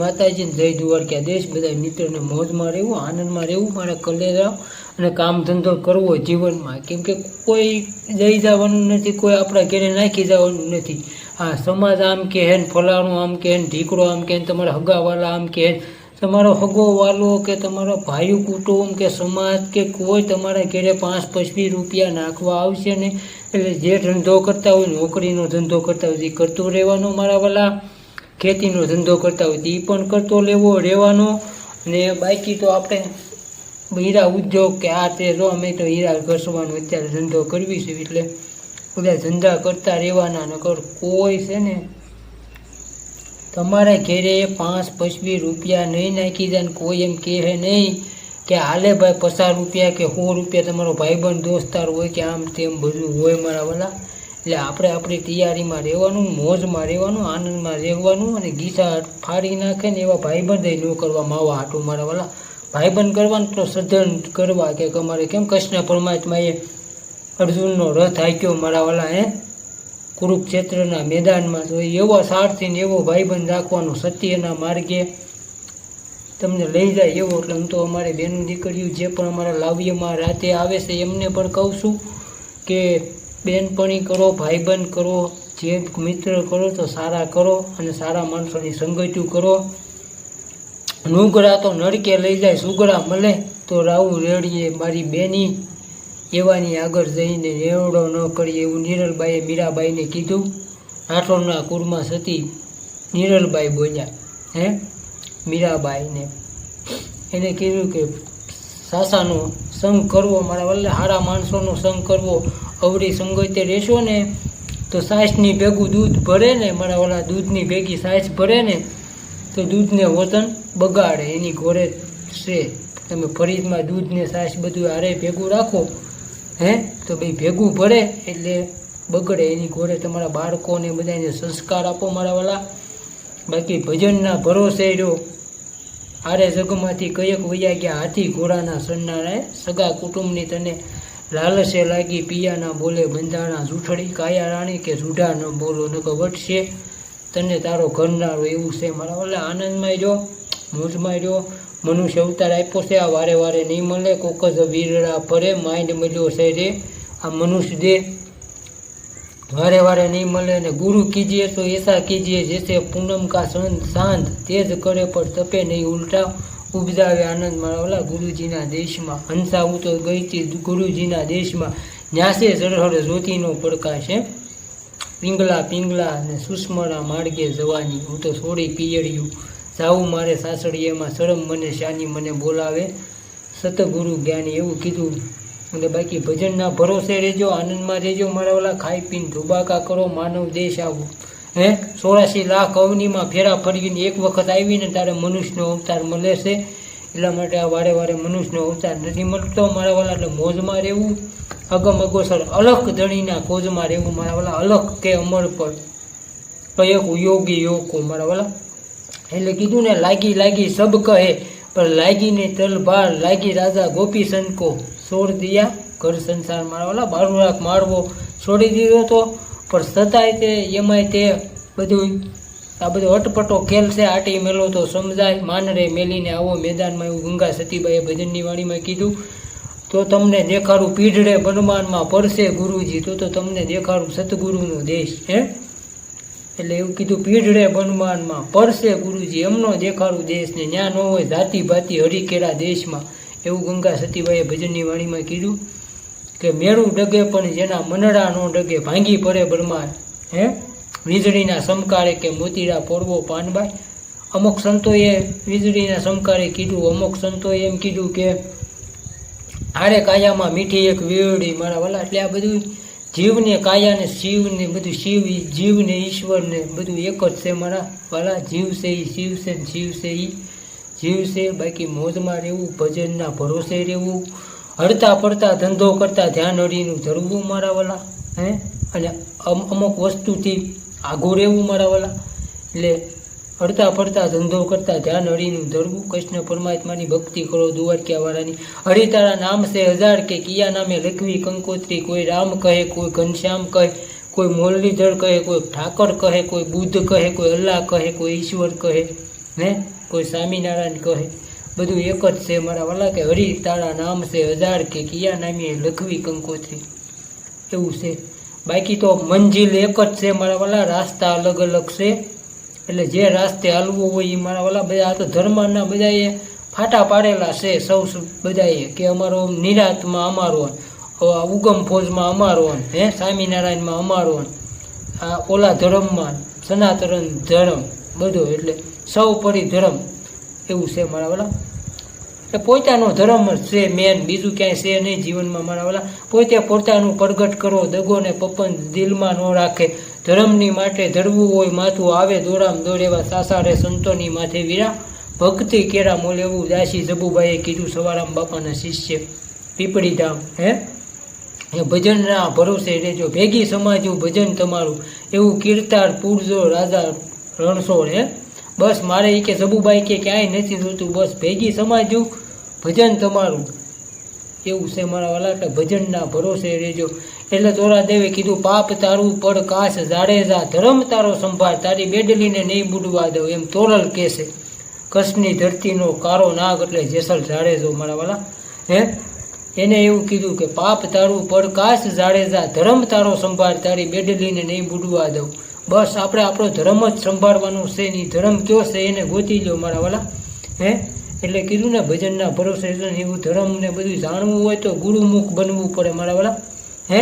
માતાજી જય દ્વારકા દેશ બધા મિત્રોને મોજમાં રહેવું, આનંદમાં રહેવું, મારા કલેરા અને કામ ધંધો કરવો જીવનમાં. કેમ કે કોઈ જઈ જવાનું નથી, કોઈ આપણા ઘેરે નાખી જવાનું નથી. આ સમાજ આમ કે હેન ફલાણું આમ કે હેન ઢીકડો આમ કે તમારા હગાવાલા આમ કે તમારો હગો વાલો કે તમારો ભાઈ કુટુંબ કે સમાજ કે કોઈ તમારા ઘરે પાંચ પચીસ રૂપિયા નાખવા આવશે ને એટલે જે ધંધો કરતા હોય, નોકરીનો ધંધો કરતા હોય, એ કરતું રહેવાનું મારા વાલા. ખેતીનો ધંધો કરતા હોય તો એ પણ કરતો લેવો, રહેવાનો. અને બાકી તો આપણે હીરા ઉદ્યોગ કે આ તે જો અમે તો હીરા ઘસવાનો અત્યારે ધંધો કરવી છે એટલે બધા ધંધા કરતા રહેવાના, નકર કોઈ છે ને તમારા ઘેરે પાંચ પચવી રૂપિયા નહીં નાખી દે કોઈ એમ કહે નહીં કે હાલે ભાઈ પચાસ રૂપિયા કે સો રૂપિયા તમારો ભાઈબંધ, દોસ્તાર હોય કે આમ તેમ બધું હોય મારા વાલા. એટલે આપણે આપણી તૈયારીમાં રહેવાનું, મોજમાં રહેવાનું, આનંદમાં રહેવાનું અને ગીતા ફાડી નાખે ને એવા ભાઈબંધ ન કરવા માવા હાટું મારા વાલા. ભાઈબંધ કરવાનું તો સજ્જન કરવા કે અમારે કેમ કૃષ્ણ પરમાત્માએ અર્જુનનો રથ હાક્યો મારા વાલા, હે? કુરુક્ષેત્રના મેદાનમાં. તો એવો સારથી ને એવો ભાઈબંધ રાખવાનો સત્યના માર્ગે તમને લઈ જાય એવો. એટલે હું તો અમારે બેન દીકરીઓ જે પણ અમારા લાવ્યમાં રાતે આવે છે એમને પણ કહું છું કે બેનપણી કરો, ભાઈબંધ કરો, જે મિત્ર કરો તો સારા કરો અને સારા માણસોની સંગત્યું કરો. નુગરા તો નડકે લઈ જાય, સુગરા મળે તો રાવું રેડીએ. મારી બેની એવાની આગળ જઈને રેવડો ન કરીએ એવું નિરલબાઈએ મીરાબાઈને કીધું. રાઠોડના કુરમાં સતી નિરલબાઈ બોલ્યા, હે મીરાબાઈને? એને કીધું કે, સાસાનો સંગ કરવો, મારા વલ્લે સારા માણસોનો સંગ કરવો. અવળી સંગોતે રહેશો ને, તો સાસની ભેગું દૂધ ભરે ને, મારા ઓલા દૂધની ભેગી સાસ ભરે ને, તો દૂધને વતન બગાડે, એની ઘોરે છે. તમે ફરીજમાં દૂધને સાસ બધું હારે ભેગું રાખો, હે? તો ભાઈ ભેગું ભરે એટલે બગડે, એની ઘોરે તમારા બાળકોને બધાને સંસ્કાર આપો, મારા વાલા બાકી ભજનના ભરોસે રહ્યો. આરે જગમાંથી કયક વૈયા ગયા હાથી ઘોડાના સન્નારાએ સગા કુટુંબની તને લાલસે લાગી પિયાના બોલે બંધાણા જૂઠડી કાયા રાણી કે જૂઢા ન બોલો, નકર વટશે. તને તારો ઘરનારો એવું છે. મારા વાલા આનંદમાં જો, મોજમાં જો, મનુષ્ય અવતાર આપ્યો છે. આ વારે વારે નહીં મળે, કોક જ વીરડા ફરે માઇન્ડ મળ્યો છે રે. આ મનુષ્ય દે. વારે વારે નહીં મળે અને ગુરુ કીજીએ તો એસા કીજીએ જેસે પૂનમ કા સંત શાંત તેજ કરે, પણ તપે નહીં ઉલટા. ઉપજાવે આનંદ ઓલા ગુરુજીના દેશમાં, હંસા હું તો ગઈ હતી ગુરુજીના દેશમાં. ન્યાસે સરહળ જ્યોતિનો પડકાશ છે પિંગલા પિંગલા અને સુષ્મણા માર્ગે જવાની. હું તો છોડી પિયળ્યું. જાવું મારે સાસડીએમાં શરમ મને, શાની મને બોલાવે. સતગુરુ જ્ઞાની એવું કીધું. અને બાકી ભજનના ભરોસે રહેજો, આનંદમાં રહેજો, મારા ઓલા ખાઈ પીને ધુબાકા કરો, માનવ દેશ આવો. હે? સોળાસી લાખ અવનીમાં ફેરા ફરીને એક વખત આવીને તારે મનુષ્યનો અવતાર મળે છે. એટલા માટે આ વારે વારે મનુષ્યનો અવતાર નથી મળતો મારા વાલા, એટલે મોજમાં રહેવું. અગમ અગોસર અલખ ધણીના કોજમાં રહેવું મારા વાલા. અલખ કે અમર પર. કયક યોગી યોગો મારા વાલા. એટલે કીધું ને, લાગી લાગી સબ કહે, પણ લાગીને તલભાર લાગી રાજા ગોપી સંકો છોડ દિયા ઘર સંસાર. મારા વાલા બારું રાખ મારવો. છોડી દીધો તો પણ છતાંય તે એમાંય તે બધું આ બધો અટપટો ખેલ છે, આટી મેલો તો સમજાય, માનરે મેલીને આવો મેદાનમાં એવું ગંગા સતીબાઈએ ભજનની વાણીમાં કીધું, તો તમને દેખાડું પીઢડે બનમાનમાં પડશે ગુરુજી, તો તો તમને દેખાડું સતગુરુનો દેશ, હે? એટલે એવું કીધું, પીઢડે બનમાનમાં પડશે ગુરુજી, એમનો દેખાડું દેશને, ન્યા ન હોય જાતિ ભાતિ હરિકેળા દેશમાં. એવું ગંગા સતીબાઈએ ભજનની વાણીમાં કીધું. કે મેળું ડગે પણ જેના મનડા ડગે ભાંગી પડે બ્રહ્માંડ હે? વીજળીના સમકારે કે મોતીડા પોડવો પાનબાઈ અમુક સંતોએ વીજળીના સમકારે કીધું, અમુક સંતોએ એમ કીધું કે, હારે કાયામાં મીઠી એક વીવડી મારા વાલા. એટલે આ બધું જીવને કાયાને શિવને બધું શિવ, જીવને ઈશ્વરને બધું એક જ છે મારા વાલા. જીવ છે એ શિવ છે શિવ છે એ જીવ છે, બાકી મોજમાં રહેવું, ભજનના ભરોસે રહેવું હડતા પડતા ધંધો કરતા ધ્યાન અડીનું ધરવું મારા વાલા, હે? અને અમ- અમુક વસ્તુથી આઘું રહેવું મારા વાલા. એટલે હડતા પડતા ધંધો કરતા ધ્યાન અડીનું ધરવું કૃષ્ણ પરમાત્માની ભક્તિ કરો દુવારક્યાવાળાની હરી તારા નામ છે હજાર કે કિયા નામે લખવી કંકોત્રી, કોઈ રામ કહે, કોઈ ઘનશ્યામ કહે, કોઈ મુરલીધર કહે, કોઈ ઠાકર કહે, કોઈ બુદ્ધ કહે, કોઈ અલ્લાહ કહે, કોઈ ઈશ્વર કહે ને કોઈ સ્વામિનારાયણ કહે. બધું એક જ છે મારા વાલા કે હરિ તારા નામ છે હજાર કે કિયા નામીએ લખવી કંકોત્રી. એવું છે. બાકી તો મંજિલ એક જ છે મારા વાલા, રાસ્તા અલગ અલગ છે. એટલે જે રાસ્તે હાલવું હોય એ મારા વાલા બધા આ તો ધર્મના બધાએ ફાટા પાડેલા છે સૌ બધાએ કે અમારો નિરાતમાં અમારો ઉગમ ફોજમાં અમારો હે? સ્વામિનારાયણમાં અમારો આ ઓલા ધર્મમાં સનાતન ધર્મ, બધો એટલે સૌ પરી ધર્મ. એવું છે મારા વાલા. એટલે પોતાનો ધર્મ છે મેન બીજું ક્યાંય છે નહીં જીવનમાં મારા વાલા. પોતે પોતાનું પ્રગટ કરો દગો ને પપન દિલમાં ન રાખે. ધર્મની માટે ધરવું હોય, માથું આવે, દોડામ દોડેવા સાસારે સંતોની માથે વીરા. ભક્તિ કેરા મોલ એવું દાસી જબુભાઈએ કીધું, સવારામ બાપાના શિષ્ય પીપળી ધામ હે? એ ભજનના ભરોસે રહેજો. ભેગી સમાજ ભજન તમારું. એવું કીર્તાર, પૂરજો, રાજા રણછોડ, હે? બસ મારે એ કે સબુભાઈ કે ક્યાંય નથી જોતું, બસ ભેગી સમાજ્યું ભજન તમારું. એવું છે મારા વાલાટા ભજનના ભરોસે રહેજો. એટલે તોરા દેવે કીધું, પાપ તારું પડ કાશ જાડેજા ધર્મ તારો સંભાળ, તારી બેડલીને નહીં બુડવા દઉં. એમ તોરલ કહેશે. કચ્છની ધરતીનો કારો નાગ એટલે જેસલ જાડેજો મારા વાલા. હે? એને એવું કીધું કે, પાપ તારું પડકાશ જાડેજા ધર્મ તારો સંભાળ, તારી બેડલીને નહીં બુડવા દઉં. બસ આપણે આપણો ધર્મ જ સંભાળવાનો છે નહીં ધર્મ કયો છે એને ગોતી લો મારા વાલા. હે? એટલે કીધું ને ભજનના ભરોસે એવું ધર્મ ને બધું જાણવું હોય તો ગુરુમુખ બનવું પડે મારા વાલા. હે?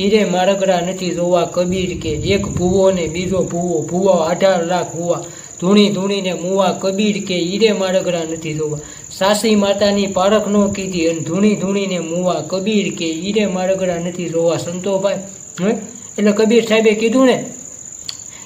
હીરે મારગડા નથી જોવા કબીર કે એક ભૂવો ને બીજો ભૂવો ભૂવો અઢાર લાખ હુવા. ધૂણી ધૂણીને મુવા કબીર કે હીરે મારગડા નથી જોવા. સાસી માતાની પારખ નો કીધી અને ધૂણી ધૂણીને મુવા કબીર કે હીરે મારગડા નથી જોવા, સંતોભાઈ. હે? એટલે કબીર સાહેબે કીધું ને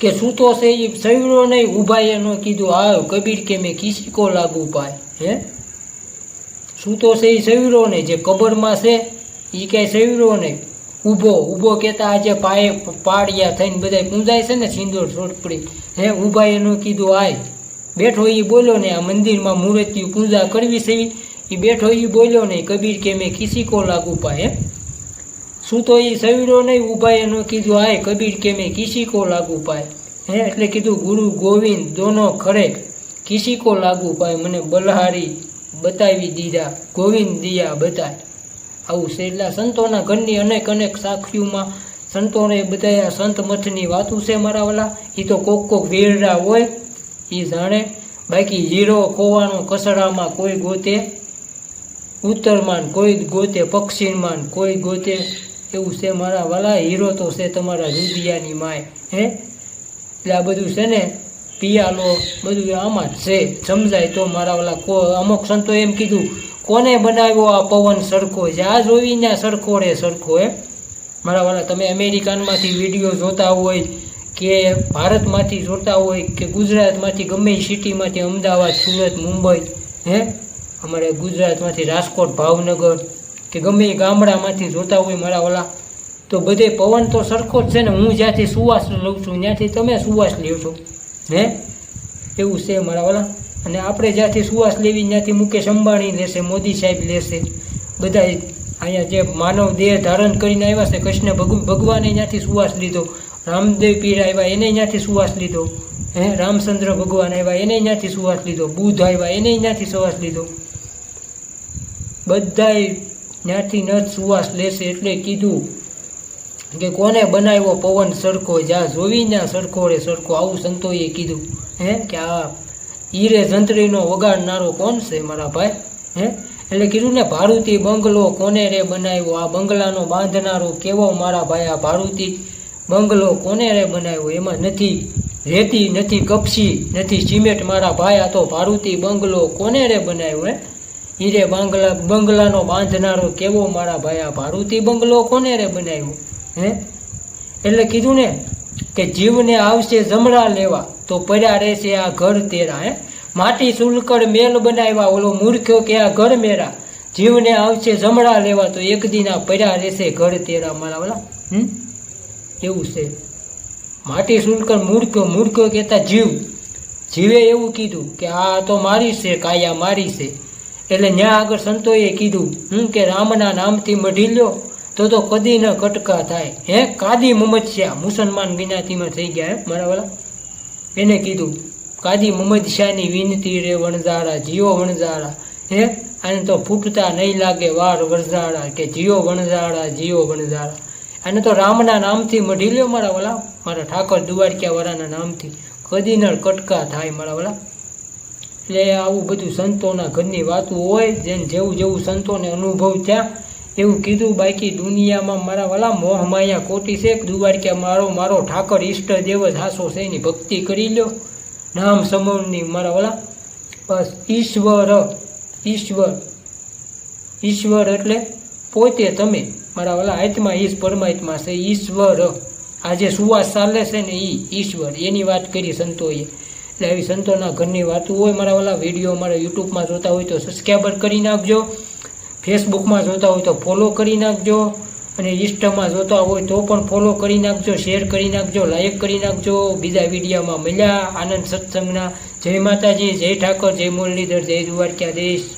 કે સૂતો છે એ સૈવડો નહીં ઊભા એનો કીધું આવ કબીર કે મેં કિસી કો લાગુ પાય. હે? સૂતો છે એ સૈવડો નહીં જે કબરમાં છે એ ક્યાંય સૈવડો નહીં ઊભો ઊભો કહેતા આજે પાયે પાડ્યા થઈને બધા પૂંજાય છે ને સિંદૂર સોટપડી. હે ઊભા એનું કીધું આય બેઠો એ બોલ્યો ને, આ મંદિરમાં મૂર્તિ પૂજા કરવી છે. એ બેઠો એ બોલ્યો નહીં કબીર કે મેં કિસી કો લાગુ પાય. હે? શું તો એ સવીરો નહીં ઊભા એનું કીધું આય કબીર કે મેં કિસી કો લાગુ પાય. હે, એટલે કીધું, ગુરુ ગોવિંદ દોનો ખરે કિસી લાગુ પાય. મને બલહારી બતાવી દીધા, ગોવિંદ દિયા બતાય. આવું છે. એટલે સંતોના ઘરની અનેક અનેક સાખીઓમાં સંતોને બધા સંત મઠની વાતું છે મારા વાલા. એ તો કોક કોક વેરડા હોય એ જાણે. બાકી હીરો, ખોવાનો, કસડામાં કોઈ ગોતે, ઉત્તરમાન કોઈ ગોતે, પક્ષીમાન કોઈ ગોતે. એવું છે, મારા વાલા હીરો તો છે તમારા રુદિયાની માય, હે? એટલે આ બધું છે ને, પિયાલો બધું આમાં જ છે, સમજાય તો મારા વાલા કો, અમુક સંતો એમ કીધું, કોને બનાવ્યો આ પવન સરખો જ્યાં જોઈ ત્યાં સરખો રે, સરખો, હે? મારા વાલા, તમે અમેરિકાનમાંથી વીડિયો જોતા હોય કે ભારતમાંથી જોતા હોય કે ગુજરાતમાંથી ગમે સિટીમાંથી અમદાવાદ, સુરત, મુંબઈ, હે? અમારે ગુજરાતમાંથી રાજકોટ, ભાવનગર કે ગમે એ ગામડામાંથી જોતા હોય મારા ઓલા, તો બધે પવન તો સરખો જ છે ને હું જ્યાંથી સુવાસ લઉં છું, ત્યાંથી તમે સુવાસ લ્યો છો. હે? એવું છે મારા ઓલા. અને આપણે જ્યાંથી સુવાસ લેવી, ત્યાંથી મુકેશ અંબાણી લેશે, મોદી સાહેબ લેશે. બધા અહીંયા જે માનવ દેહ ધારણ કરીને આવ્યા છે, કૃષ્ણ ભગવાને ત્યાંથી સુવાસ લીધો. રામદેવ પીર આવ્યા, એને ત્યાંથી સુવાસ લીધો. હે? રામચંદ્ર ભગવાન આવ્યા, એને ત્યાંથી સુવાસ લીધો. બુદ્ધ આવ્યા, એને ત્યાંથી સુવાસ લીધો. બધાય ત્યાંથી ન સુવાસ લેશે એટલે કીધું કે કોને બનાવ્યો પવન સરખો? જા જોવી ત્યાં સરખો રે સરખો. આવું સંતોએ કીધું. હે? કે આ હીરે જંત્રીનો વગાડનારો કોણ છે મારા ભાઈ? હે? એટલે કીધું ને, ભારુતી બંગલો કોને રે બનાવ્યો? આ બંગલાનો બાંધનારો કેવો મારા ભાઈ? આ ભારુતી બંગલો કોને રે બનાવ્યો? એમાં નથી, રેતી નથી, કપસી નથી, સિમેન્ટ મારા ભાઈ? આ તો ભારુતી બંગલો કોને રે બનાવ્યો? હે? હીરે બાંગલા, બંગલાનો બાંધનારો કેવો મારા ભાઈ આ ભારુતી બંગલો કોને રે બનાવ્યો? હે? એટલે કીધું ને કે જીવને આવશે જમણા લેવા, તો પડ્યા રહેશે આ ઘર તેરા, હે? માટી સુલકડ મેલ બનાવ્યા, ઓલો મૂર્ખ્યો કે આ ઘર મેરા? જીવને આવશે જમણા લેવા, તો એક દિન આ પડ્યા રહેશે ઘર તેરા મારા વાલા હમ? એવું છે. માટી સુલકડ મૂર્ખ્યો મૂર્ખ્યો કહેતા જીવ. જીવે એવું કીધું કે આ તો મારી છે, કાયા મારી છે. એટલે ત્યાં આગળ સંતોએ કીધું, હું કે રામના નામથી મઢી લ્યો, તો તો કદી ન કટકા થાય. હે, કાદી મમત્સ્યા મુસલમાન જ્ઞાતિમાં થઈ ગયા મારા વાલા. એને કીધું, કાદી મમદ શાહની વિનતી રે વણઝારા, જીઓ વણઝારા. હે, આને તો ફૂટતા નહીં લાગે વાર વણઝારા, કે જીઓ વણઝારા જીઓ વણઝારા. અને તો રામના નામથી મઢી લ્યો, મારા વલા. મારા ઠાકોર દુવાડક્યા વાળાના નામથી. કદી નળ કટકા થાય, મારા વલા. એટલે આવું બધું સંતોના ઘરની વાતું હોય, જેને જેવું જેવું સંતોને અનુભવ થયા, એવું કીધું બાકી દુનિયામાં મારા વાલા મોહ માયા કોટી છે દુવાડક્યા મારો મારો ઠાકર ઈષ્ટ દેવ જ છે, એની ભક્તિ કરી લ્યો. નામ સમૂહની મારા વાલા. બસ ઈશ્વર ઈશ્વર ઈશ્વર એટલે પોતે તમે. મારા વાલા, આત્મા ઈશ પરમાત્મા છે, ઈશ્વર. આજે સુવાસ ચાલે છે ને એ ઈશ્વર. એની વાત કરી સંતોએ. એટલે એવી સંતોના ઘરની વાતો હોય, મારા વાલા વીડિયો મારા યુટ્યુબમાં જોતા હોય તો સબસ્ક્રાઈબર કરી નાખજો. ફેસબુકમાં જોતા હોય તો ફોલો કરી નાખજો. અને ઇન્સ્ટામાં જોતા હોય તો પણ ફોલો કરી નાખજો શેર કરી નાખજો લાઈક કરી નાખજો. બીજા વિડીયામાં મળ્યા. આનંદ સત્સંગના. જય માતાજી, જય ઠાકોર, જય મુરલીધર, જય દ્વારકાધીશ.